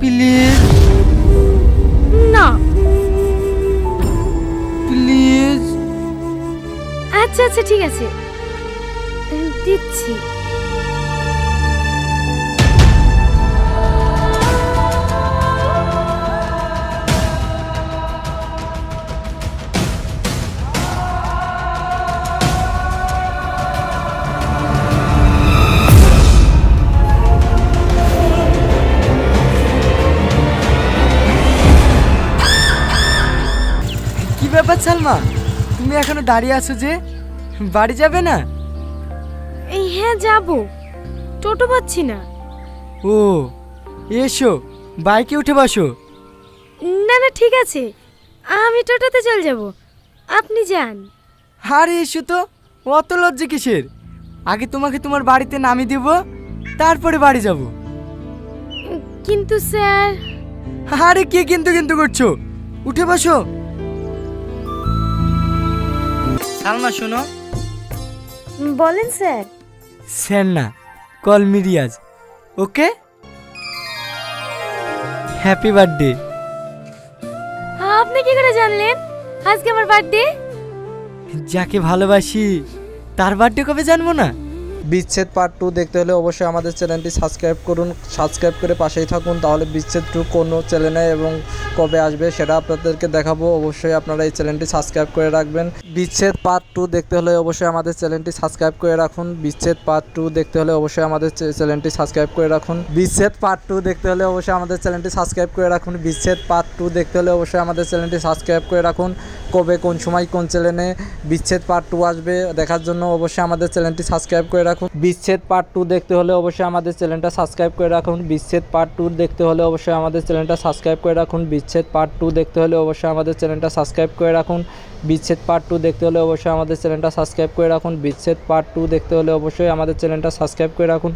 Please না। Please আচ্ছা আচ্ছা ঠিক আছে। দিচ্ছি। ব্যাপার সালমা। তুমি এখনও দাঁড়িয়ে আছো যে বাড়ি যাবে না? এই হ্যাঁ যাব। টোটো পাচ্ছি না। ও এসো বাইকে উঠে বসো। না না ঠিক আছে। আমি টোটোতে চলে যাব। আপনি যান। আরে এসো তো। অত লজ্জা কিসের? আগে তোমাকে তোমার বাড়িতে নামিয়ে দেব তারপরে বাড়ি যাব। কিন্তু স্যার। আরে কি কিন্তু কিন্তু করছ? উঠে বসো। সালমা শোনো। বলেন স্যার। স্যার না call me Riaz okay? Happy birthday. আপনি কি করে জানলেন? আজকে আমার বার্থডে? যাকে ভালোবাসি তার বার্থডে কবে জানব না? বিচ্ছেদ পার্ট টু দেখতে হলে অবশ্যই আমাদের চ্যানেলটি সাবস্ক্রাইব করুন সাবস্ক্রাইব করে পাশেই থাকুন, তাহলে বিচ্ছেদ টু কোনো চ্যানেলে এবং কবে আসবে সেটা আপনাদেরকে দেখাবো। অবশ্যই আপনারা এই চ্যানেলটি সাবস্ক্রাইব করে রাখবেন। বিচ্ছেদ পার্ট টু দেখতে হলে অবশ্যই আমাদের চ্যানেলটি সাবস্ক্রাইব করে রাখুন। বিচ্ছেদ পার্ট টু দেখতে হলে অবশ্যই আমাদের চ্যানেলটি সাবস্ক্রাইব করে রাখুন। বিচ্ছেদ পার্ট টু দেখতে হলে অবশ্যই আমাদের চ্যানেলটি সাবস্ক্রাইব করে রাখুন। বিচ্ছেদ পার্ট টু দেখতে হলে অবশ্যই আমাদের চ্যানেলটি সাবস্ক্রাইব করে রাখুন। কবে কোন সময় কোন চ্যানেলে বিচ্ছেদ পার্ট টু আসবে দেখার জন্য অবশ্যই আমাদের চ্যানেলটি সাবস্ক্রাইব করে রাখুন। বিচ্ছেদ পার্ট টু দেখতে হলে অবশ্যই আমাদের চ্যানেলটা সাবস্ক্রাইব করে রাখুন। বিচ্ছেদ পার্ট টু দেখতে হলে অবশ্যই আমাদের চ্যানেলটা সাবস্ক্রাইব করে রাখুন। বিচ্ছেদ পার্ট টু দেখতে হলে অবশ্যই আমাদের চ্যানেলটা সাবস্ক্রাইব করে রাখুন। বিচ্ছেদ পার্ট টু দেখতে হলে অবশ্যই আমাদের চ্যানেলটা সাবস্ক্রাইব করে রাখুন। বিচ্ছেদ পার্ট টু দেখতে হলে অবশ্যই আমাদের চ্যানেলটা সাবস্ক্রাইব করে রাখুন।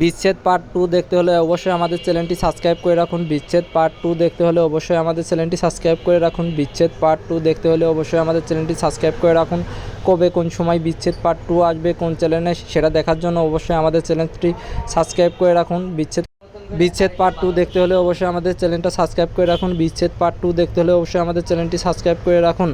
বিচ্ছেদ পার্ট টু দেখতে হলে অবশ্যই আমাদের চ্যানেলটি সাবস্ক্রাইব করে রাখুন। বিচ্ছেদ পার্ট টু দেখতে হলে অবশ্যই আমাদের চ্যানেলটি সাবস্ক্রাইব করে রাখুন। বিচ্ছেদ পার্ট টু দেখতে হলে অবশ্যই আমাদের চ্যানেলটি সাবস্ক্রাইব করে রাখুন। কবে কোন সময় বিচ্ছেদ পার্ট টু আসবে, কোন চ্যানেলে সেটা দেখার জন্য অবশ্যই আমাদের চ্যানেলটি সাবস্ক্রাইব করে রাখুন। বিচ্ছেদ বিচ্ছেদ পার্ট টু দেখতে হলে অবশ্যই আমাদের চ্যানেলটা সাবস্ক্রাইব করে রাখুন। বিচ্ছেদ পার্ট টু দেখতে হলে অবশ্যই আমাদের চ্যানেলটি সাবস্ক্রাইব করে রাখুন।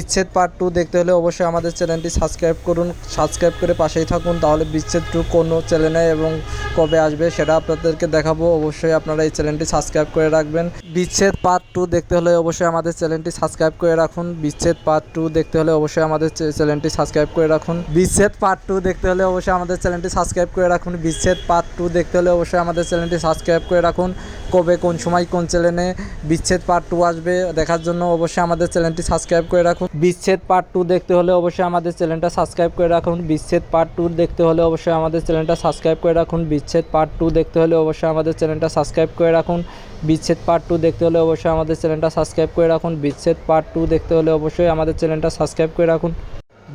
বিচ্ছেদ পার্ট টু দেখতে হলে অবশ্যই আমাদের চ্যানেলটি সাবস্ক্রাইব করুন সাবস্ক্রাইব করে পাশেই থাকুন, তাহলে বিচ্ছেদ টু কোনো চ্যানেলে এবং কবে আসবে সেটা আপনাদেরকে দেখাবো। অবশ্যই আপনারা এই চ্যানেলটি সাবস্ক্রাইব করে রাখবেন। বিচ্ছেদ পার্ট টু দেখতে হলে অবশ্যই আমাদের চ্যানেলটি সাবস্ক্রাইব করে রাখুন। বিচ্ছেদ পার্ট টু দেখতে হলে অবশ্যই আমাদের চ্যানেলটি সাবস্ক্রাইব করে রাখুন। বিচ্ছেদ পার্ট টু দেখতে হলে অবশ্যই আমাদের চ্যানেলটি সাবস্ক্রাইব করে রাখুন। বিচ্ছেদ পার্ট টু দেখতে হলে অবশ্যই আমাদের চ্যানেলটি সাবস্ক্রাইব করে রাখুন। কবে, কোন সময় কোন চ্যানেলে বিচ্ছেদ পার্ট টু আসবে দেখার জন্য অবশ্যই আমাদের চ্যানেলটি সাবস্ক্রাইব করে রাখুন। বিচ্ছেদ পার্ট টু দেখতে হলে অবশ্যই আমাদের চ্যানেলটা সাবস্ক্রাইব করে রাখুন। বিচ্ছেদ পার্ট টু দেখতে হলে অবশ্যই আমাদের চ্যানেলটা সাবস্ক্রাইব করে রাখুন। বিচ্ছেদ পার্ট টু দেখতে হলে অবশ্যই আমাদের চ্যানেলটা সাবস্ক্রাইব করে রাখুন। বিচ্ছেদ পার্ট টু দেখতে হলে অবশ্যই আমাদের চ্যানেলটা সাবস্ক্রাইব করে রাখুন। বিচ্ছেদ পার্ট টু দেখতে হলে অবশ্যই আমাদের চ্যানেলটা সাবস্ক্রাইব করে রাখুন।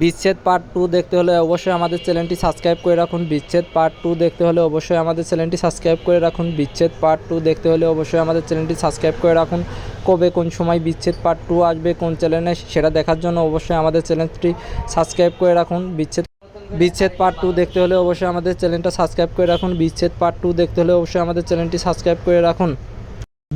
বিচ্ছেদ পার্ট টু দেখতে হলে অবশ্যই আমাদের চ্যানেলটি সাবস্ক্রাইব করে রাখুন। বিচ্ছেদ পার্ট টু দেখতে হলে অবশ্যই আমাদের চ্যানেলটি সাবস্ক্রাইব করে রাখুন। বিচ্ছেদ পার্ট টু দেখতে হলে অবশ্যই আমাদের চ্যানেলটি সাবস্ক্রাইব করে রাখুন। কবে কোন সময় বিচ্ছেদ পার্ট টু আসবে, কোন চ্যানেলে, সেটা দেখার জন্য অবশ্যই আমাদের চ্যানেলটি সাবস্ক্রাইব করে রাখুন। বিচ্ছেদ বিচ্ছেদ পার্ট টু দেখতে হলে অবশ্যই আমাদের চ্যানেলটা সাবস্ক্রাইব করে রাখুন। বিচ্ছেদ পার্ট টু দেখতে হলে অবশ্যই আমাদের চ্যানেলটি সাবস্ক্রাইব করে রাখুন।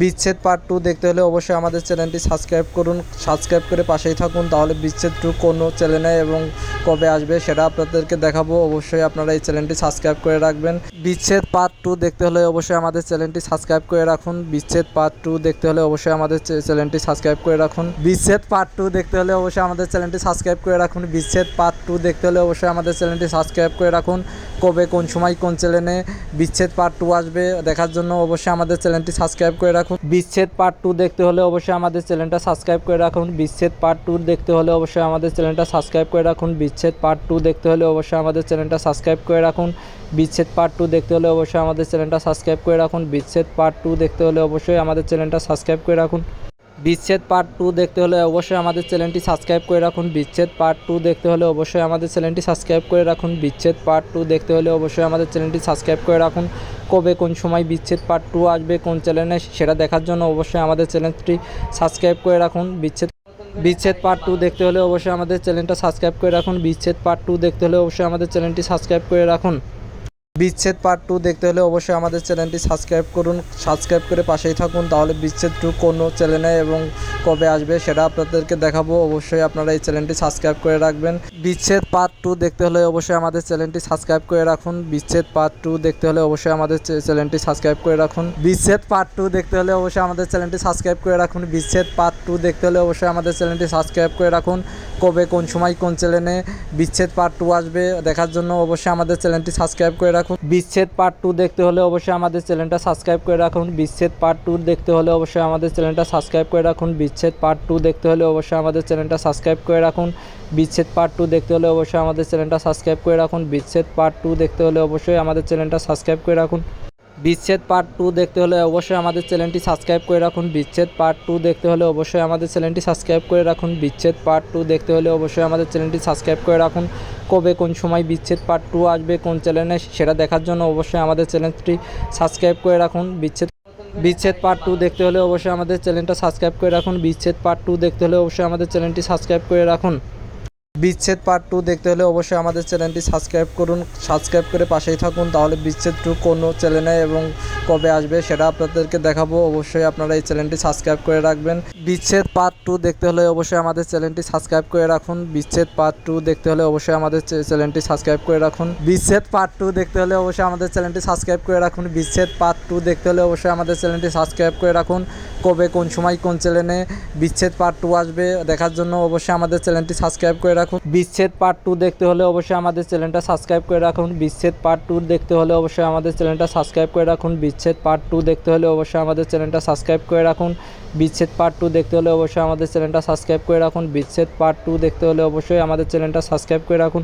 বিচ্ছেদ পার্ট টু দেখতে হলে অবশ্যই আমাদের চ্যানেলটি সাবস্ক্রাইব করুন সাবস্ক্রাইব করে পাশেই থাকুন, তাহলে বিচ্ছেদ টু কোনো চ্যানেলে এবং কবে আসবে সেটা আপনাদেরকে দেখাবো, অবশ্যই আপনারা এই চ্যানেলটি সাবস্ক্রাইব করে রাখবেন। বিচ্ছেদ পার্ট টু দেখতে হলে অবশ্যই আমাদের চ্যানেলটি সাবস্ক্রাইব করে রাখুন, বিচ্ছেদ পার্ট টু দেখতে হলে অবশ্যই আমাদের চ্যানেলটি সাবস্ক্রাইব করে রাখুন। বিচ্ছেদ পার্ট টু দেখতে হলে অবশ্যই আমাদের চ্যানেলটি সাবস্ক্রাইব করে রাখুন, বিচ্ছেদ পার্ট টু দেখতে হলে অবশ্যই আমাদের চ্যানেলটি সাবস্ক্রাইব করে রাখুন। কবে, কোন সময়, কোন চ্যানেলে বিচ্ছেদ পার্ট টু আসবে দেখার জন্য অবশ্যই আমাদের চ্যানেলটি সাবস্ক্রাইব করে রাখুন। বিচ্ছেদ পার্ট টু দেখতে হলে অবশ্যই আমাদের চ্যানেলটা সাবস্ক্রাইব করে রাখুন। বিচ্ছেদ পার্ট টু দেখতে হলে অবশ্যই আমাদের চ্যানেলটা সাবস্ক্রাইব করে রাখুন। বিচ্ছেদ পার্ট টু দেখতে হলে অবশ্যই আমাদের চ্যানেলটা সাবস্ক্রাইব করে রাখুন। বিচ্ছেদ পার্ট টু দেখতে হলে অবশ্যই আমাদের চ্যানেলটা সাবস্ক্রাইব করে রাখুন। বিচ্ছেদ পার্ট টু দেখতে হলে অবশ্যই আমাদের চ্যানেলটা সাবস্ক্রাইব করে রাখুন। বিচ্ছেদ পার্ট টু দেখতে হলে অবশ্যই আমাদের চ্যানেলটি সাবস্ক্রাইব করে রাখুন। বিচ্ছেদ পার্ট টু দেখতে হলে অবশ্যই আমাদের চ্যানেলটি সাবস্ক্রাইব করে রাখুন। বিচ্ছেদ পার্ট টু দেখতে হলে অবশ্যই আমাদের চ্যানেলটি সাবস্ক্রাইব করে রাখুন। কবে কোন সময় বিচ্ছেদ পার্ট টু আসবে, কোন চ্যানেলে, সেটা দেখার জন্য অবশ্যই আমাদের চ্যানেলটি সাবস্ক্রাইব করে রাখুন। বিচ্ছেদ বিচ্ছেদ পার্ট টু দেখতে হলে অবশ্যই আমাদের চ্যানেলটা সাবস্ক্রাইব করে রাখুন। বিচ্ছেদ পার্ট টু দেখতে হলে অবশ্যই আমাদের চ্যানেলটি সাবস্ক্রাইব করে রাখুন। বিচ্ছেদ পার্ট টু দেখতে হলে অবশ্যই আমাদের চ্যানেলটি সাবস্ক্রাইব করুন সাবস্ক্রাইব করে পাশেই থাকুন, তাহলে বিচ্ছেদ টু কোনো চ্যানেলে এবং কবে আসবে সেটা আপনাদেরকে দেখাবো। অবশ্যই আপনারা এই চ্যানেলটি সাবস্ক্রাইব করে রাখবেন। বিচ্ছেদ পার্ট টু দেখতে হলে অবশ্যই আমাদের চ্যানেলটি সাবস্ক্রাইব করে রাখুন। বিচ্ছেদ পার্ট টু দেখতে হলে অবশ্যই আমাদের চ্যানেলটি সাবস্ক্রাইব করে রাখুন। বিচ্ছেদ পার্ট টু দেখতে হলে অবশ্যই আমাদের চ্যানেলটি সাবস্ক্রাইব করে রাখুন। বিচ্ছেদ পার্ট টু দেখতে হলে অবশ্যই আমাদের চ্যানেলটি সাবস্ক্রাইব করে রাখুন। কবে, কোন সময় কোন চ্যানেলে বিচ্ছেদ পার্ট টু আসবে দেখার জন্য অবশ্যই আমাদের চ্যানেলটি সাবস্ক্রাইব করে রাখুন। বিচ্ছেদ পার্ট টু দেখতে হলে অবশ্যই আমাদের চ্যানেলটা সাবস্ক্রাইব করে রাখুন। বিচ্ছেদ পার্ট টু দেখতে হলে অবশ্যই আমাদের চ্যানেলটা সাবস্ক্রাইব করে রাখুন। বিচ্ছেদ পার্ট টু দেখতে হলে অবশ্যই আমাদের চ্যানেলটা সাবস্ক্রাইব করে রাখুন। বিচ্ছেদ পার্ট টু দেখতে হলে অবশ্যই আমাদের চ্যানেলটা সাবস্ক্রাইব করে রাখুন। বিচ্ছেদ পার্ট টু দেখতে হলে অবশ্যই আমাদের চ্যানেলটা সাবস্ক্রাইব করে রাখুন। বিচ্ছেদ পার্ট টু দেখতে হলে অবশ্যই আমাদের চ্যানেলটি সাবস্ক্রাইব করে রাখুন। বিচ্ছেদ পার্ট টু দেখতে হলে অবশ্যই আমাদের চ্যানেলটি সাবস্ক্রাইব করে রাখুন। বিচ্ছেদ পার্ট টু দেখতে হলে অবশ্যই আমাদের চ্যানেলটি সাবস্ক্রাইব করে রাখুন। কবে কোন সময় বিচ্ছেদ পার্ট টু আসবে, কোন চ্যানেলে, সেটা দেখার জন্য অবশ্যই আমাদের চ্যানেলটি সাবস্ক্রাইব করে রাখুন। বিচ্ছেদ বিচ্ছেদ পার্ট টু দেখতে হলে অবশ্যই আমাদের চ্যানেলটা সাবস্ক্রাইব করে রাখুন। বিচ্ছেদ পার্ট টু দেখতে হলে অবশ্যই আমাদের চ্যানেলটি সাবস্ক্রাইব করে রাখুন। বিচ্ছেদ পার্ট টু দেখতে হলে অবশ্যই আমাদের চ্যানেলটি সাবস্ক্রাইব করুন, সাবস্ক্রাইব করে পাশেই থাকুন, তাহলে বিচ্ছেদ টু কোনো চ্যানেলে এবং কবে আসবে সেটা আপনাদেরকে দেখাবো। অবশ্যই আপনারা এই চ্যানেলটি সাবস্ক্রাইব করে রাখবেন। বিচ্ছেদ পার্ট টু দেখতে হলে অবশ্যই আমাদের চ্যানেলটি সাবস্ক্রাইব করে রাখুন। বিচ্ছেদ পার্ট টু দেখতে হলে অবশ্যই আমাদের চ্যানেলটি সাবস্ক্রাইব করে রাখুন। বিচ্ছেদ পার্ট টু দেখতে হলে অবশ্যই আমাদের চ্যানেলটি সাবস্ক্রাইব করে রাখুন। বিচ্ছেদ পার্ট টু দেখতে হলে অবশ্যই আমাদের চ্যানেলটি সাবস্ক্রাইব করে রাখুন। কবে, কোন সময়, কোন চ্যানেলে বিচ্ছেদ পার্ট টু আসবে দেখার জন্য অবশ্যই আমাদের চ্যানেলটি সাবস্ক্রাইব করে রাখুন। বিচ্ছেদ পার্ট টু দেখতে হলে অবশ্যই আমাদের চ্যানেলটা সাবস্ক্রাইব করে রাখুন। বিচ্ছেদ পার্ট টু দেখতে হলে অবশ্যই আমাদের চ্যানেলটা সাবস্ক্রাইব করে রাখুন। বিচ্ছেদ পার্ট টু দেখতে হলে অবশ্যই আমাদের চ্যানেলটা সাবস্ক্রাইব করে রাখুন। বিচ্ছেদ পার্ট টু দেখতে হলে অবশ্যই আমাদের চ্যানেলটা সাবস্ক্রাইব করে রাখুন। বিচ্ছেদ পার্ট টু দেখতে হলে অবশ্যই আমাদের চ্যানেলটা সাবস্ক্রাইব করে রাখুন।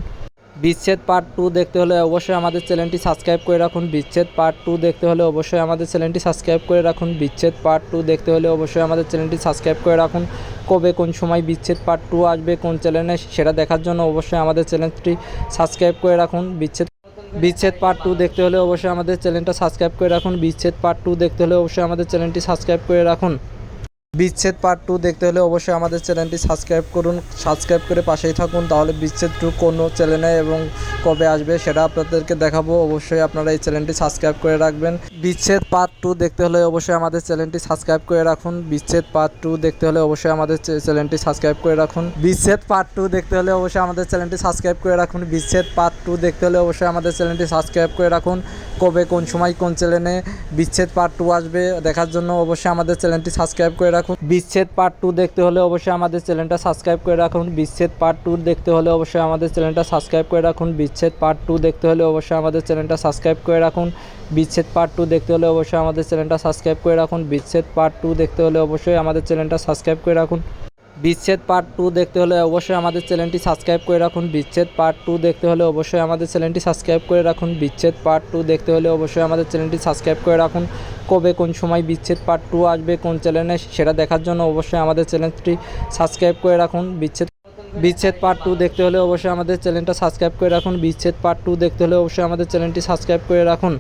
বিচ্ছেদ পার্ট টু দেখতে হলে অবশ্যই আমাদের চ্যানেলটি সাবস্ক্রাইব করে রাখুন। বিচ্ছেদ পার্ট টু দেখতে হলে অবশ্যই আমাদের চ্যানেলটি সাবস্ক্রাইব করে রাখুন। বিচ্ছেদ পার্ট টু দেখতে হলে অবশ্যই আমাদের চ্যানেলটি সাবস্ক্রাইব করে রাখুন। কবে কোন সময় বিচ্ছেদ পার্ট টু আসবে, কোন চ্যানেলে সেটা দেখার জন্য অবশ্যই আমাদের চ্যানেলটি সাবস্ক্রাইব করে রাখুন। বিচ্ছেদ বিচ্ছেদ পার্ট টু দেখতে হলে অবশ্যই আমাদের চ্যানেলটা সাবস্ক্রাইব করে রাখুন। বিচ্ছেদ পার্ট টু দেখতে হলে অবশ্যই আমাদের চ্যানেলটি সাবস্ক্রাইব করে রাখুন। বিচ্ছেদ পার্ট টু দেখতে হলে অবশ্যই আমাদের চ্যানেলটি সাবস্ক্রাইব করুন সাবস্ক্রাইব করে পাশেই থাকুন, তাহলে বিচ্ছেদ টু কোনো চ্যানেলে এবং কবে আসবে সেটা আপনাদেরকে দেখাবো। অবশ্যই আপনারা এই চ্যানেলটি সাবস্ক্রাইব করে রাখবেন। বিচ্ছেদ পার্ট টু দেখতে হলে অবশ্যই আমাদের চ্যানেলটি সাবস্ক্রাইব করে রাখুন। বিচ্ছেদ পার্ট টু দেখতে হলে অবশ্যই আমাদের চ্যানেলটি সাবস্ক্রাইব করে রাখুন। বিচ্ছেদ পার্ট টু দেখতে হলে অবশ্যই আমাদের চ্যানেলটি সাবস্ক্রাইব করে রাখুন। বিচ্ছেদ পার্ট টু দেখতে হলে অবশ্যই আমাদের চ্যানেলটি সাবস্ক্রাইব করে রাখুন। কবে কোন সময় কোন চ্যানেলে বিচ্ছেদ পার্ট টু আসবে দেখার জন্য অবশ্যই আমাদের চ্যানেলটি সাবস্ক্রাইব করে রাখুন। বিচ্ছেদ পার্ট টু দেখতে হলে অবশ্যই আমাদের চ্যানেলটা সাবস্ক্রাইব করে রাখুন। বিচ্ছেদ পার্ট টু দেখতে হলে অবশ্যই আমাদের চ্যানেলটা সাবস্ক্রাইব করে রাখুন। বিচ্ছেদ পার্ট টু দেখতে হলে অবশ্যই আমাদের চ্যানেলটা সাবস্ক্রাইব করে রাখুন। বিচ্ছেদ পার্ট টু দেখতে হলে অবশ্যই আমাদের চ্যানেলটা সাবস্ক্রাইব করে রাখুন। বিচ্ছেদ পার্ট টু দেখতে হলে অবশ্যই আমাদের চ্যানেলটা সাবস্ক্রাইব করে রাখুন। বিচ্ছেদ পার্ট টু দেখতে হলে অবশ্যই আমাদের চ্যানেলটি সাবস্ক্রাইব করে রাখুন। বিচ্ছেদ পার্ট টু দেখতে হলে অবশ্যই আমাদের চ্যানেলটি সাবস্ক্রাইব করে রাখুন। বিচ্ছেদ পার্ট টু দেখতে হলে অবশ্যই আমাদের চ্যানেলটি সাবস্ক্রাইব করে রাখুন। কবে কোন সময় বিচ্ছেদ পার্ট টু আসবে, কোন চ্যানেলে সেটা দেখার জন্য অবশ্যই আমাদের চ্যানেলটি সাবস্ক্রাইব করে রাখুন। বিচ্ছেদ বিচ্ছেদ পার্ট টু দেখতে হলে অবশ্যই আমাদের চ্যানেলটা সাবস্ক্রাইব করে রাখুন। বিচ্ছেদ পার্ট টু দেখতে হলে অবশ্যই আমাদের চ্যানেলটি সাবস্ক্রাইব করে রাখুন।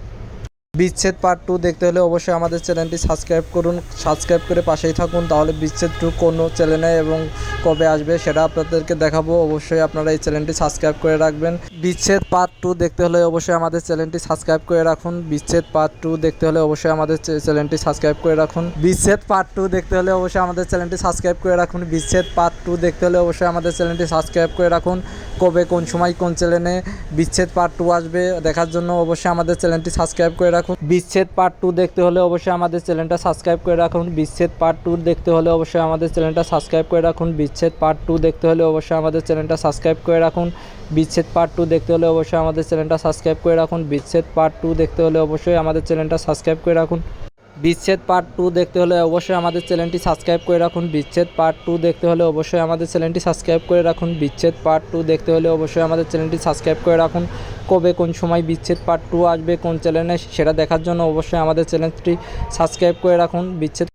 বিচ্ছেদ পার্ট টু দেখতে হলে অবশ্যই আমাদের চ্যানেলটি সাবস্ক্রাইব করুন, সাবস্ক্রাইব করে পাশেই থাকুন, তাহলে বিচ্ছেদ টু কোনো চ্যানেলে এবং কবে আসবে সেটা আপনাদেরকে দেখাবো, অবশ্যই আপনারা এই চ্যানেলটি সাবস্ক্রাইব করে রাখবেন। বিচ্ছেদ পার্ট টু দেখতে হলে অবশ্যই আমাদের চ্যানেলটি সাবস্ক্রাইব করে রাখুন, বিচ্ছেদ পার্ট টু দেখতে হলে অবশ্যই আমাদের চ্যানেলটি সাবস্ক্রাইব করে রাখুন। বিচ্ছেদ পার্ট টু দেখতে হলে অবশ্যই আমাদের চ্যানেলটি সাবস্ক্রাইব করে রাখুন, বিচ্ছেদ পার্ট টু দেখতে হলে অবশ্যই আমাদের চ্যানেলটি সাবস্ক্রাইব করে রাখুন, কবে কোন সময় কোন চ্যানেলে বিচ্ছেদ পার্ট টু আসবে দেখার জন্য অবশ্যই আমাদের চ্যানেলটি সাবস্ক্রাইব করে রাখুন। বিচ্ছেদ পার্ট টু দেখতে হলে অবশ্যই আমাদের চ্যানেলটা সাবস্ক্রাইব করে রাখুন। বিচ্ছেদ পার্ট টু দেখতে হলে অবশ্যই আমাদের চ্যানেলটা সাবস্ক্রাইব করে রাখুন। বিচ্ছেদ পার্ট টু দেখতে হলে অবশ্যই আমাদের চ্যানেলটা সাবস্ক্রাইব করে রাখুন। বিচ্ছেদ পার্ট টু দেখতে হলে অবশ্যই আমাদের চ্যানেলটা সাবস্ক্রাইব করে রাখুন। বিচ্ছেদ পার্ট টু দেখতে হলে অবশ্যই আমাদের চ্যানেলটা সাবস্ক্রাইব করে রাখুন। বিচ্ছেদ পার্ট টু দেখতে হলে অবশ্যই আমাদের চ্যানেলটি সাবস্ক্রাইব করে রাখুন। বিচ্ছেদ পার্ট টু দেখতে হলে অবশ্যই আমাদের চ্যানেলটি সাবস্ক্রাইব করে রাখুন। বিচ্ছেদ পার্ট টু দেখতে হলে অবশ্যই আমাদের চ্যানেলটি সাবস্ক্রাইব করে রাখুন। কবে কোন সময় বিচ্ছেদ পার্ট টু আসবে, কোন চ্যানেলে সেটা দেখার জন্য অবশ্যই আমাদের চ্যানেলটি সাবস্ক্রাইব করে রাখুন। বিচ্ছেদ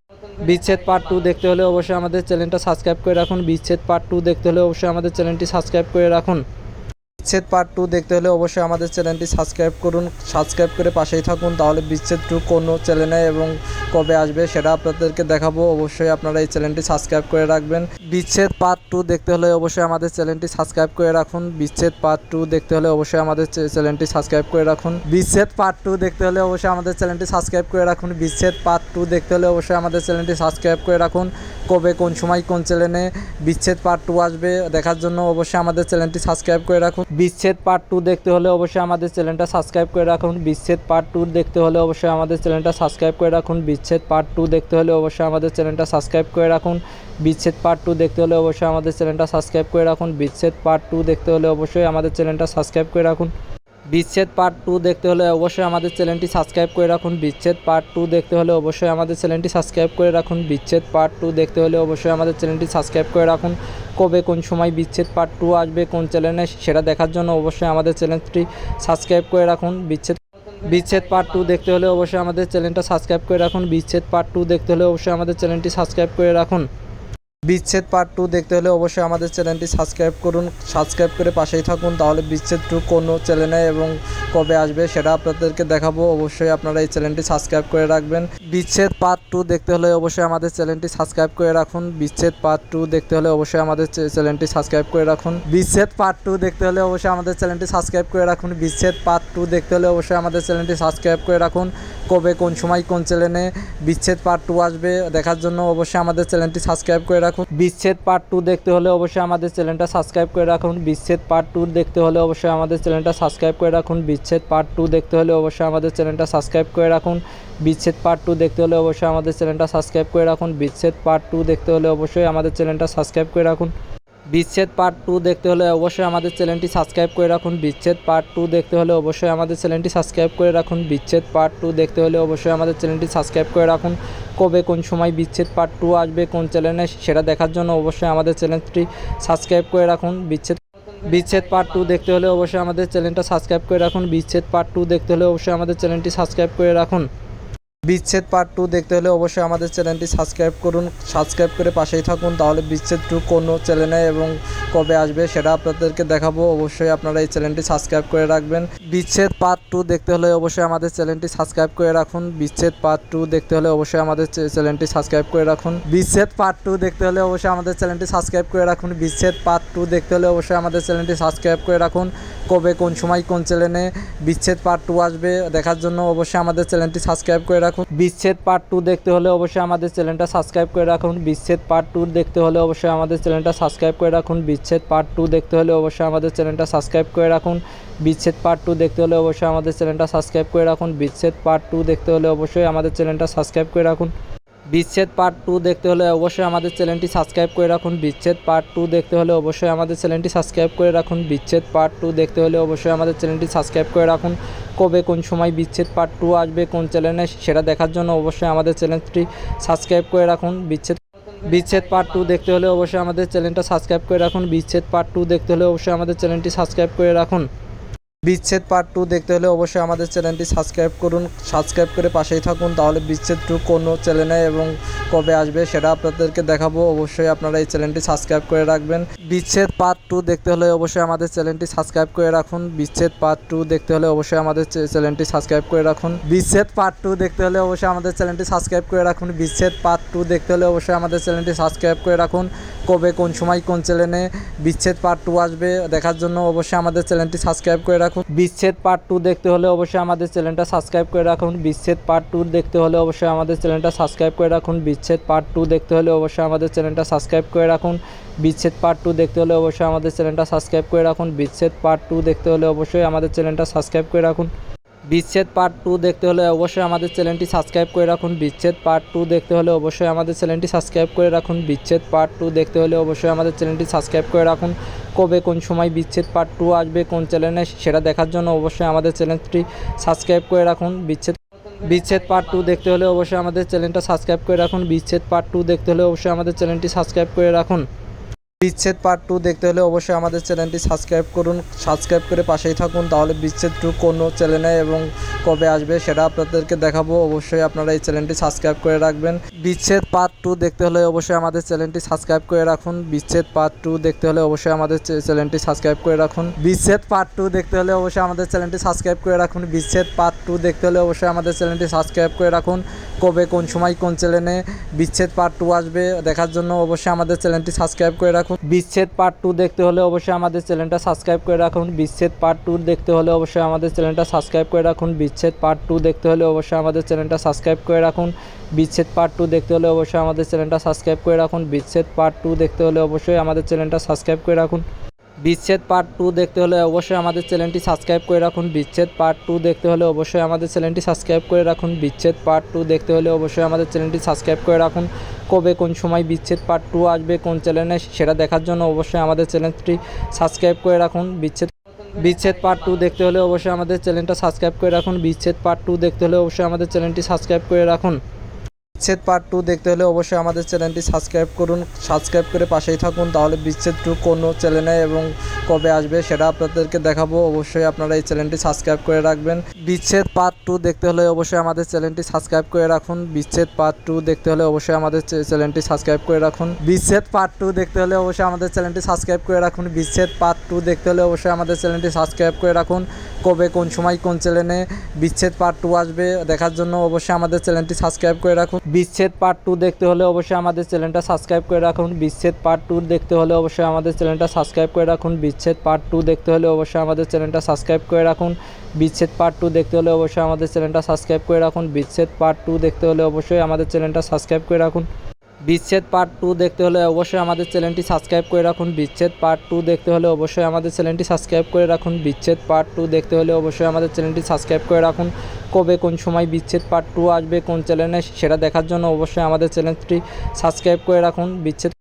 বিচ্ছেদ পার্ট টু দেখতে হলে অবশ্যই আমাদের চ্যানেলটা সাবস্ক্রাইব করে রাখুন। বিচ্ছেদ পার্ট টু দেখতে হলে অবশ্যই আমাদের চ্যানেলটি সাবস্ক্রাইব করে রাখুন। বিচ্ছেদ পার্ট টু দেখতে হলে অবশ্যই আমাদের চ্যানেলটি সাবস্ক্রাইব করুন সাবস্ক্রাইব করে পাশেই থাকুন, তাহলে বিচ্ছেদ টু কোনো চ্যানেলে এবং কবে আসবে সেটা আপনাদেরকে দেখাবো। অবশ্যই আপনারা এই চ্যানেলটি সাবস্ক্রাইব করে রাখবেন। বিচ্ছেদ পার্ট টু দেখতে হলে অবশ্যই আমাদের চ্যানেলটি সাবস্ক্রাইব করে রাখুন। বিচ্ছেদ পার্ট টু দেখতে হলে অবশ্যই আমাদের চ্যানেলটি সাবস্ক্রাইব করে রাখুন। বিচ্ছেদ পার্ট টু দেখতে হলে অবশ্যই আমাদের চ্যানেলটি সাবস্ক্রাইব করে রাখুন। বিচ্ছেদ পার্ট টু দেখতে হলে অবশ্যই আমাদের চ্যানেলটি সাবস্ক্রাইব করে রাখুন। কবে, কোন সময়, কোন চ্যানেলে বিচ্ছেদ পার্ট টু আসবে দেখার জন্য অবশ্যই আমাদের চ্যানেলটি সাবস্ক্রাইব করে রাখুন। বিচ্ছেদ পার্ট টু দেখতে হলে অবশ্যই আমাদের চ্যানেলটা সাবস্ক্রাইব করে রাখুন। বিচ্ছেদ পার্ট টু দেখতে হলে অবশ্যই আমাদের চ্যানেলটা সাবস্ক্রাইব করে রাখুন। বিচ্ছেদ পার্ট টু দেখতে হলে অবশ্যই আমাদের চ্যানেলটা সাবস্ক্রাইব করে রাখুন। বিচ্ছেদ পার্ট টু দেখতে হলে অবশ্যই আমাদের চ্যানেলটা সাবস্ক্রাইব করে রাখুন। বিচ্ছেদ পার্ট টু দেখতে হলে অবশ্যই আমাদের চ্যানেলটা সাবস্ক্রাইব করে রাখুন। বিচ্ছেদ পার্ট টু দেখতে হলে অবশ্যই আমাদের চ্যানেলটি সাবস্ক্রাইব করে রাখুন। বিচ্ছেদ পার্ট টু দেখতে হলে অবশ্যই আমাদের চ্যানেলটি সাবস্ক্রাইব করে রাখুন। বিচ্ছেদ পার্ট টু দেখতে হলে অবশ্যই আমাদের চ্যানেলটি সাবস্ক্রাইব করে রাখুন। কবে কোন সময় বিচ্ছেদ পার্ট টু আসবে, কোন চ্যানেলে সেটা দেখার জন্য অবশ্যই আমাদের চ্যানেলটি সাবস্ক্রাইব করে রাখুন। বিচ্ছেদ বিচ্ছেদ পার্ট টু দেখতে হলে অবশ্যই আমাদের চ্যানেলটা সাবস্ক্রাইব করে রাখুন। বিচ্ছেদ পার্ট টু দেখতে হলে অবশ্যই আমাদের চ্যানেলটি সাবস্ক্রাইব করে রাখুন। বিচ্ছেদ পার্ট টু দেখতে হলে অবশ্যই আমাদের চ্যানেলটি সাবস্ক্রাইব করুন সাবস্ক্রাইব করে পাশেই থাকুন, তাহলে বিচ্ছেদ টু কোনো চ্যানেলে এবং কবে আসবে সেটা আপনাদেরকে দেখাবো। অবশ্যই আপনারা এই চ্যানেলটি সাবস্ক্রাইব করে রাখবেন। বিচ্ছেদ পার্ট টু দেখতে হলে অবশ্যই আমাদের চ্যানেলটি সাবস্ক্রাইব করে রাখুন। বিচ্ছেদ পার্ট টু দেখতে হলে অবশ্যই আমাদের চ্যানেলটি সাবস্ক্রাইব করে রাখুন। বিচ্ছেদ পার্ট টু দেখতে হলে অবশ্যই আমাদের চ্যানেলটি সাবস্ক্রাইব করে রাখুন। বিচ্ছেদ পার্ট টু দেখতে হলে অবশ্যই আমাদের চ্যানেলটি সাবস্ক্রাইব করে রাখুন। কবে, কোন সময় কোন চ্যানেলে বিচ্ছেদ পার্ট টু আসবে দেখার জন্য অবশ্যই আমাদের চ্যানেলটি সাবস্ক্রাইব করে রাখুন। বিচ্ছেদ পার্ট টু দেখতে হলে অবশ্যই আমাদের চ্যানেলটা সাবস্ক্রাইব করে রাখুন। বিচ্ছেদ পার্ট টু দেখতে হলে অবশ্যই আমাদের চ্যানেলটা সাবস্ক্রাইব করে রাখুন। বিচ্ছেদ পার্ট টু দেখতে হলে অবশ্যই আমাদের চ্যানেলটা সাবস্ক্রাইব করে রাখুন। বিচ্ছেদ পার্ট টু দেখতে হলে অবশ্যই আমাদের চ্যানেলটা সাবস্ক্রাইব করে রাখুন। বিচ্ছেদ পার্ট টু দেখতে হলে অবশ্যই আমাদের চ্যানেলটা সাবস্ক্রাইব করে রাখুন। বিচ্ছেদ পার্ট টু দেখতে হলে অবশ্যই আমাদের চ্যানেলটি সাবস্ক্রাইব করে রাখুন। বিচ্ছেদ পার্ট টু দেখতে হলে অবশ্যই আমাদের চ্যানেলটি সাবস্ক্রাইব করে রাখুন। বিচ্ছেদ পার্ট টু দেখতে হলে অবশ্যই আমাদের চ্যানেলটি সাবস্ক্রাইব করে রাখুন। কবে কোন সময় বিচ্ছেদ পার্ট টু আসবে, কোন চ্যানেলে সেটা দেখার জন্য অবশ্যই আমাদের চ্যানেলটি সাবস্ক্রাইব করে রাখুন। বিচ্ছেদ বিচ্ছেদ পার্ট টু দেখতে হলে অবশ্যই আমাদের চ্যানেলটা সাবস্ক্রাইব করে রাখুন। বিচ্ছেদ পার্ট টু দেখতে হলে অবশ্যই আমাদের চ্যানেলটি সাবস্ক্রাইব করে রাখুন। বিচ্ছেদ পার্ট টু দেখতে হলে অবশ্যই আমাদের চ্যানেলটি সাবস্ক্রাইব করুন সাবস্ক্রাইব করে পাশেই থাকুন, তাহলে বিচ্ছেদ টু কোনো চ্যানেলে এবং কবে আসবে সেটা আপনাদেরকে দেখাবো। অবশ্যই আপনারা এই চ্যানেলটি সাবস্ক্রাইব করে রাখবেন। বিচ্ছেদ পার্ট টু দেখতে হলে অবশ্যই আমাদের চ্যানেলটি সাবস্ক্রাইব করে রাখুন। বিচ্ছেদ পার্ট টু দেখতে হলে অবশ্যই আমাদের চ্যানেলটি সাবস্ক্রাইব করে রাখুন। বিচ্ছেদ পার্ট টু দেখতে হলে অবশ্যই আমাদের চ্যানেলটি সাবস্ক্রাইব করে রাখুন। বিচ্ছেদ পার্ট টু দেখতে হলে অবশ্যই আমাদের চ্যানেলটি সাবস্ক্রাইব করে রাখুন। কবে, কোন সময় কোন চ্যানেলে বিচ্ছেদ পার্ট টু আসবে দেখার জন্য অবশ্যই আমাদের চ্যানেলটি সাবস্ক্রাইব করে রাখুন। বিচ্ছেদ পার্ট টু দেখতে হলে অবশ্যই আমাদের চ্যানেলটা সাবস্ক্রাইব করে রাখুন। বিচ্ছেদ পার্ট টু দেখতে হলে অবশ্যই আমাদের চ্যানেলটা সাবস্ক্রাইব করে রাখুন। বিচ্ছেদ পার্ট টু দেখতে হলে অবশ্যই আমাদের চ্যানেলটা সাবস্ক্রাইব করে রাখুন। বিচ্ছেদ পার্ট টু দেখতে হলে অবশ্যই আমাদের চ্যানেলটা সাবস্ক্রাইব করে রাখুন। বিচ্ছেদ পার্ট টু দেখতে হলে অবশ্যই আমাদের চ্যানেলটা সাবস্ক্রাইব করে রাখুন। বিচ্ছেদ পার্ট টু দেখতে হলে অবশ্যই আমাদের চ্যানেলটি সাবস্ক্রাইব করে রাখুন। বিচ্ছেদ পার্ট টু দেখতে হলে অবশ্যই আমাদের চ্যানেলটি সাবস্ক্রাইব করে রাখুন। বিচ্ছেদ পার্ট টু দেখতে হলে অবশ্যই আমাদের চ্যানেলটি সাবস্ক্রাইব করে রাখুন। কবে কোন সময় বিচ্ছেদ পার্ট টু আসবে, কোন চ্যানেলে সেটা দেখার জন্য অবশ্যই আমাদের চ্যানেলটি সাবস্ক্রাইব করে রাখুন। বিচ্ছেদ বিচ্ছেদ পার্ট টু দেখতে হলে অবশ্যই আমাদের চ্যানেলটা সাবস্ক্রাইব করে রাখুন। বিচ্ছেদ পার্ট টু দেখতে হলে অবশ্যই আমাদের চ্যানেলটি সাবস্ক্রাইব করে রাখুন। বিচ্ছেদ পার্ট টু দেখতে হলে অবশ্যই আমাদের চ্যানেলটি সাবস্ক্রাইব করুন, সাবস্ক্রাইব করে পাশেই থাকুন, তাহলে বিচ্ছেদ টু কোনো চ্যানেলে এবং কবে আসবে সেটা আপনাদেরকে দেখাবো। অবশ্যই আপনারা এই চ্যানেলটি সাবস্ক্রাইব করে রাখবেন। বিচ্ছেদ পার্ট টু দেখতে হলে অবশ্যই আমাদের চ্যানেলটি সাবস্ক্রাইব করে রাখুন। বিচ্ছেদ পার্ট টু দেখতে হলে অবশ্যই আমাদের চ্যানেলটি সাবস্ক্রাইব করে রাখুন। বিচ্ছেদ পার্ট টু দেখতে হলে অবশ্যই আমাদের চ্যানেলটি সাবস্ক্রাইব করে রাখুন। বিচ্ছেদ পার্ট টু দেখতে হলে অবশ্যই আমাদের চ্যানেলটি সাবস্ক্রাইব করে রাখুন। কবে, কোন সময়, কোন চ্যানেলে বিচ্ছেদ পার্ট টু আসবে দেখার জন্য অবশ্যই আমাদের চ্যানেলটি সাবস্ক্রাইব করে রাখুন। বিচ্ছেদ পার্ট টু দেখতে হলে অবশ্যই আমাদের চ্যানেলটা সাবস্ক্রাইব করে রাখুন। বিচ্ছেদ পার্ট টু দেখতে হলে অবশ্যই আমাদের চ্যানেলটা সাবস্ক্রাইব করে রাখুন। বিচ্ছেদ পার্ট টু দেখতে হলে অবশ্যই আমাদের চ্যানেলটা সাবস্ক্রাইব করে রাখুন। বিচ্ছেদ পার্ট টু দেখতে হলে অবশ্যই আমাদের চ্যানেলটা সাবস্ক্রাইব করে রাখুন। বিচ্ছেদ পার্ট টু দেখতে হলে অবশ্যই আমাদের চ্যানেলটা সাবস্ক্রাইব করে রাখুন। বিচ্ছেদ পার্ট টু দেখতে হলে অবশ্যই আমাদের চ্যানেলটি সাবস্ক্রাইব করে রাখুন। বিচ্ছেদ পার্ট টু দেখতে হলে অবশ্যই আমাদের চ্যানেলটি সাবস্ক্রাইব করে রাখুন। বিচ্ছেদ পার্ট টু দেখতে হলে অবশ্যই আমাদের চ্যানেলটি সাবস্ক্রাইব করে রাখুন। কবে কোন সময় বিচ্ছেদ পার্ট টু আসবে, কোন চ্যানেলে সেটা দেখার জন্য অবশ্যই আমাদের চ্যানেলটি সাবস্ক্রাইব করে রাখুন। বিচ্ছেদ বিচ্ছেদ পার্ট টু দেখতে হলে অবশ্যই আমাদের চ্যানেলটা সাবস্ক্রাইব করে রাখুন। বিচ্ছেদ পার্ট টু দেখতে হলে অবশ্যই আমাদের চ্যানেলটি সাবস্ক্রাইব করে রাখুন। বিচ্ছেদ পার্ট টু দেখতে হলে অবশ্যই আমাদের চ্যানেলটি সাবস্ক্রাইব করুন সাবস্ক্রাইব করে পাশেই থাকুন, তাহলে বিচ্ছেদ টু কোনো চ্যানেলে এবং কবে আসবে সেটা আপনাদেরকে দেখাবো। অবশ্যই আপনারা এই চ্যানেলটি সাবস্ক্রাইব করে রাখবেন। বিচ্ছেদ পার্ট টু দেখতে হলে অবশ্যই আমাদের চ্যানেলটি সাবস্ক্রাইব করে রাখুন। বিচ্ছেদ পার্ট টু দেখতে হলে অবশ্যই আমাদের চ্যানেলটি সাবস্ক্রাইব করে রাখুন। বিচ্ছেদ পার্ট টু দেখতে হলে অবশ্যই আমাদের চ্যানেলটি সাবস্ক্রাইব করে রাখুন। বিচ্ছেদ পার্ট টু দেখতে হলে অবশ্যই আমাদের চ্যানেলটি সাবস্ক্রাইব করে রাখুন। কবে, কোন সময়, কোন চ্যানেলে বিচ্ছেদ পার্ট টু আসবে দেখার জন্য অবশ্যই আমাদের চ্যানেলটি সাবস্ক্রাইব করে রাখুন বিচ্ছেদ পার্ট টু দেখতে হলে অবশ্যই আমাদের চ্যানেলটা সাবস্ক্রাইব করে রাখুন। বিচ্ছেদ পার্ট টু দেখতে হলে অবশ্যই আমাদের চ্যানেলটা সাবস্ক্রাইব করে রাখুন। বিচ্ছেদ পার্ট টু দেখতে হলে অবশ্যই আমাদের চ্যানেলটা সাবস্ক্রাইব করে রাখুন। বিচ্ছেদ পার্ট টু দেখতে হলে অবশ্যই আমাদের চ্যানেলটা সাবস্ক্রাইব করে রাখুন। বিচ্ছেদ পার্ট টু দেখতে হলে অবশ্যই আমাদের চ্যানেলটা সাবস্ক্রাইব করে রাখুন। বিচ্ছেদ পার্ট টু দেখতে হলে অবশ্যই আমাদের চ্যানেলটি সাবস্ক্রাইব করে রাখুন। বিচ্ছেদ পার্ট টু দেখতে হলে অবশ্যই আমাদের চ্যানেলটি সাবস্ক্রাইব করে রাখুন। বিচ্ছেদ পার্ট টু দেখতে হলে অবশ্যই আমাদের চ্যানেলটি সাবস্ক্রাইব করে রাখুন। কবে কোন সময় বিচ্ছেদ পার্ট টু আসবে, কোন চ্যানেলে, সেটা দেখার জন্য অবশ্যই আমাদের চ্যানেলটি সাবস্ক্রাইব করে রাখুন। বিচ্ছেদ বিচ্ছেদ পার্ট টু দেখতে হলে অবশ্যই আমাদের চ্যানেলটা সাবস্ক্রাইব করে রাখুন। বিচ্ছেদ পার্ট টু দেখতে হলে অবশ্যই আমাদের চ্যানেলটি সাবস্ক্রাইব করে রাখুন। বিচ্ছেদ পার্ট টু দেখতে হলে অবশ্যই আমাদের চ্যানেলটি সাবস্ক্রাইব করুন। সাবস্ক্রাইব করে পাশেই থাকুন, তাহলে বিচ্ছেদ টু কোনো চ্যানেলে এবং কবে আসবে সেটা আপনাদেরকে দেখাবো। অবশ্যই আপনারা এই চ্যানেলটি সাবস্ক্রাইব করে রাখবেন। বিচ্ছেদ পার্ট টু দেখতে হলে অবশ্যই আমাদের চ্যানেলটি সাবস্ক্রাইব করে রাখুন। বিচ্ছেদ পার্ট টু দেখতে হলে অবশ্যই আমাদের চ্যানেলটি সাবস্ক্রাইব করে রাখুন। বিচ্ছেদ পার্ট টু দেখতে হলে অবশ্যই আমাদের চ্যানেলটি সাবস্ক্রাইব করে রাখুন। বিচ্ছেদ পার্ট টু দেখতে হলে অবশ্যই আমাদের চ্যানেলটি সাবস্ক্রাইব করে রাখুন। কবে, কোন সময়, কোন চ্যানেলে বিচ্ছেদ পার্ট টু আসবে দেখার জন্য অবশ্যই আমাদের চ্যানেলটি সাবস্ক্রাইব করে রাখুন। বিচ্ছেদ পার্ট টু দেখতে হলে অবশ্যই আমাদের চ্যানেলটা সাবস্ক্রাইব করে রাখুন। বিচ্ছেদ পার্ট টু দেখতে হলে অবশ্যই আমাদের চ্যানেলটা সাবস্ক্রাইব করে রাখুন। বিচ্ছেদ পার্ট টু দেখতে হলে অবশ্যই আমাদের চ্যানেলটা সাবস্ক্রাইব করে রাখুন। বিচ্ছেদ পার্ট টু দেখতে হলে অবশ্যই আমাদের চ্যানেলটা সাবস্ক্রাইব করে রাখুন। বিচ্ছেদ পার্ট টু দেখতে হলে অবশ্যই আমাদের চ্যানেলটা সাবস্ক্রাইব করে রাখুন। বিচ্ছেদ পার্ট টু দেখতে হলে অবশ্যই আমাদের চ্যানেলটি সাবস্ক্রাইব করে রাখুন। বিচ্ছেদ পার্ট টু দেখতে হলে অবশ্যই আমাদের চ্যানেলটি সাবস্ক্রাইব করে রাখুন। বিচ্ছেদ পার্ট টু দেখতে হলে অবশ্যই আমাদের চ্যানেলটি সাবস্ক্রাইব করে রাখুন। কবে কোন সময় বিচ্ছেদ পার্ট টু আসবে, কোন চ্যানেলে সেটা দেখার জন্য অবশ্যই আমাদের চ্যানেলটি সাবস্ক্রাইব করে রাখুন। বিচ্ছেদ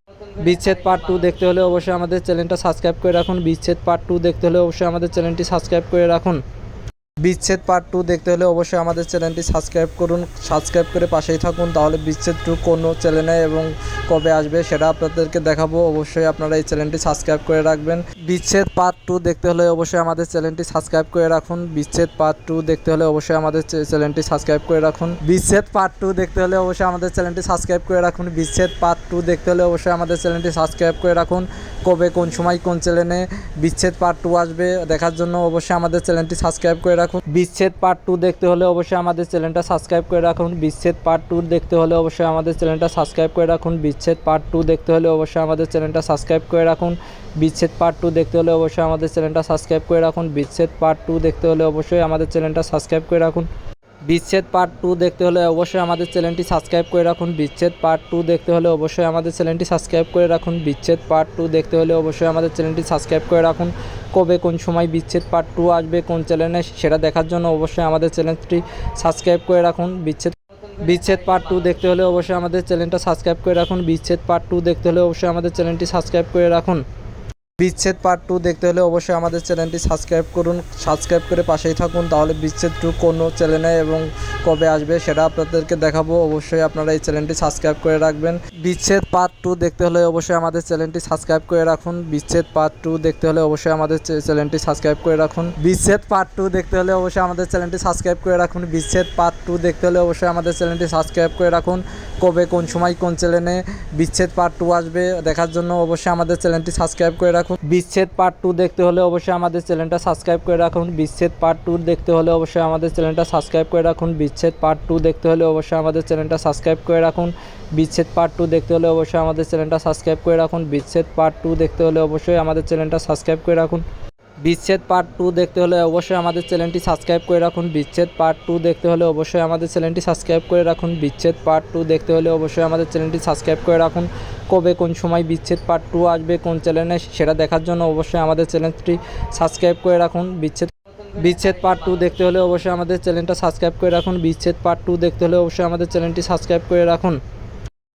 বিচ্ছেদ পার্ট টু দেখতে হলে অবশ্যই আমাদের চ্যানেলটা সাবস্ক্রাইব করে রাখুন। বিচ্ছেদ পার্ট টু দেখতে হলে অবশ্যই আমাদের চ্যানেলটি সাবস্ক্রাইব করে রাখুন। বিচ্ছেদ পার্ট টু দেখতে হলে অবশ্যই আমাদের চ্যানেলটি সাবস্ক্রাইব করুন, সাবস্ক্রাইব করে পাশেই থাকুন, তাহলে বিচ্ছেদ টু কোনো চ্যানেলে এবং কবে আসবে সেটা আপনাদেরকে দেখাবো। অবশ্যই আপনারা এই চ্যানেলটি সাবস্ক্রাইব করে রাখবেন। বিচ্ছেদ পার্ট টু দেখতে হলে অবশ্যই আমাদের চ্যানেলটি সাবস্ক্রাইব করে রাখুন। বিচ্ছেদ পার্ট টু দেখতে হলে অবশ্যই আমাদের চ্যানেলটি সাবস্ক্রাইব করে রাখুন। বিচ্ছেদ পার্ট টু দেখতে হলে অবশ্যই আমাদের চ্যানেলটি সাবস্ক্রাইব করে রাখুন। বিচ্ছেদ পার্ট টু দেখতে হলে অবশ্যই আমাদের চ্যানেলটি সাবস্ক্রাইব করে রাখুন। কবে, কোন সময়, কোন চ্যানেলে বিচ্ছেদ পার্ট টু আসবে দেখার জন্য অবশ্যই আমাদের চ্যানেলটি সাবস্ক্রাইব করে রাখুন। বিচ্ছেদ পার্ট টু দেখতে হলে অবশ্যই আমাদের চ্যানেলটা সাবস্ক্রাইব করে রাখুন। বিচ্ছেদ পার্ট টু দেখতে হলে অবশ্যই আমাদের চ্যানেলটা সাবস্ক্রাইব করে রাখুন। বিচ্ছেদ পার্ট টু দেখতে হলে অবশ্যই আমাদের চ্যানেলটা সাবস্ক্রাইব করে রাখুন। বিচ্ছেদ পার্ট টু দেখতে হলে অবশ্যই আমাদের চ্যানেলটা সাবস্ক্রাইব করে রাখুন। বিচ্ছেদ পার্ট টু দেখতে হলে অবশ্যই আমাদের চ্যানেলটা সাবস্ক্রাইব করে রাখুন। বিচ্ছেদ পার্ট টু দেখতে হলে অবশ্যই আমাদের চ্যানেলটি সাবস্ক্রাইব করে রাখুন। বিচ্ছেদ পার্ট টু দেখতে হলে অবশ্যই আমাদের চ্যানেলটি সাবস্ক্রাইব করে রাখুন। বিচ্ছেদ পার্ট টু দেখতে হলে অবশ্যই আমাদের চ্যানেলটি সাবস্ক্রাইব করে রাখুন। কবে কোন সময় বিচ্ছেদ পার্ট টু আসবে, কোন চ্যানেলে, সেটা দেখার জন্য অবশ্যই আমাদের চ্যানেলটি সাবস্ক্রাইব করে রাখুন। বিচ্ছেদ বিচ্ছেদ পার্ট টু দেখতে হলে অবশ্যই আমাদের চ্যানেলটা সাবস্ক্রাইব করে রাখুন। বিচ্ছেদ পার্ট টু দেখতে হলে অবশ্যই আমাদের চ্যানেলটি সাবস্ক্রাইব করে রাখুন। বিচ্ছেদ পার্ট টু দেখতে হলে অবশ্যই আমাদের চ্যানেলটি সাবস্ক্রাইব করুন। সাবস্ক্রাইব করে পাশেই থাকুন। তাহলে বিচ্ছেদ টু কোনো চ্যানেলে এবং কবে আসবে সেটা আপনাদেরকে দেখাবো। অবশ্যই আপনারা এই চ্যানেলটি সাবস্ক্রাইব করে রাখবেন। বিচ্ছেদ পার্ট টু দেখতে হলে অবশ্যই আমাদের চ্যানেলটি সাবস্ক্রাইব করে রাখুন। বিচ্ছেদ পার্ট টু দেখতে হলে অবশ্যই আমাদের চ্যানেলটি সাবস্ক্রাইব করে রাখুন। বিচ্ছেদ পার্ট টু দেখতে হলে অবশ্যই আমাদের চ্যানেলটি সাবস্ক্রাইব করে রাখুন। বিচ্ছেদ পার্ট টু দেখতে হলে অবশ্যই আমাদের চ্যানেলটি সাবস্ক্রাইব করে রাখুন। কবে, কোন সময়, কোন চ্যানেলে বিচ্ছেদ পার্ট টু আসবে দেখার জন্য অবশ্যই আমাদের চ্যানেলটি সাবস্ক্রাইব করে রাখুন। বিচ্ছেদ পার্ট টু দেখতে হলে অবশ্যই আমাদের চ্যানেলটা সাবস্ক্রাইব করে রাখুন। বিচ্ছেদ পার্ট টু দেখতে হলে অবশ্যই আমাদের চ্যানেলটা সাবস্ক্রাইব করে রাখুন। বিচ্ছেদ পার্ট টু দেখতে হলে অবশ্যই আমাদের চ্যানেলটা সাবস্ক্রাইব করে রাখুন। বিচ্ছেদ পার্ট টু দেখতে হলে অবশ্যই আমাদের চ্যানেলটা সাবস্ক্রাইব করে রাখুন। বিচ্ছেদ পার্ট টু দেখতে হলে অবশ্যই আমাদের চ্যানেলটা সাবস্ক্রাইব করে রাখুন। বিচ্ছেদ পার্ট টু দেখতে হলে অবশ্যই আমাদের চ্যানেলটি সাবস্ক্রাইব করে রাখুন। বিচ্ছেদ পার্ট টু দেখতে হলে অবশ্যই আমাদের চ্যানেলটি সাবস্ক্রাইব করে রাখুন। বিচ্ছেদ পার্ট টু দেখতে হলে অবশ্যই আমাদের চ্যানেলটি সাবস্ক্রাইব করে রাখুন। কবে কোন সময় বিচ্ছেদ পার্ট টু আসবে, কোন চ্যানেলে, সেটা দেখার জন্য অবশ্যই আমাদের চ্যানেলটি সাবস্ক্রাইব করে রাখুন। বিচ্ছেদ বিচ্ছেদ পার্ট টু দেখতে হলে অবশ্যই আমাদের চ্যানেলটা সাবস্ক্রাইব করে রাখুন। বিচ্ছেদ পার্ট টু দেখতে হলে অবশ্যই আমাদের চ্যানেলটি সাবস্ক্রাইব করে রাখুন।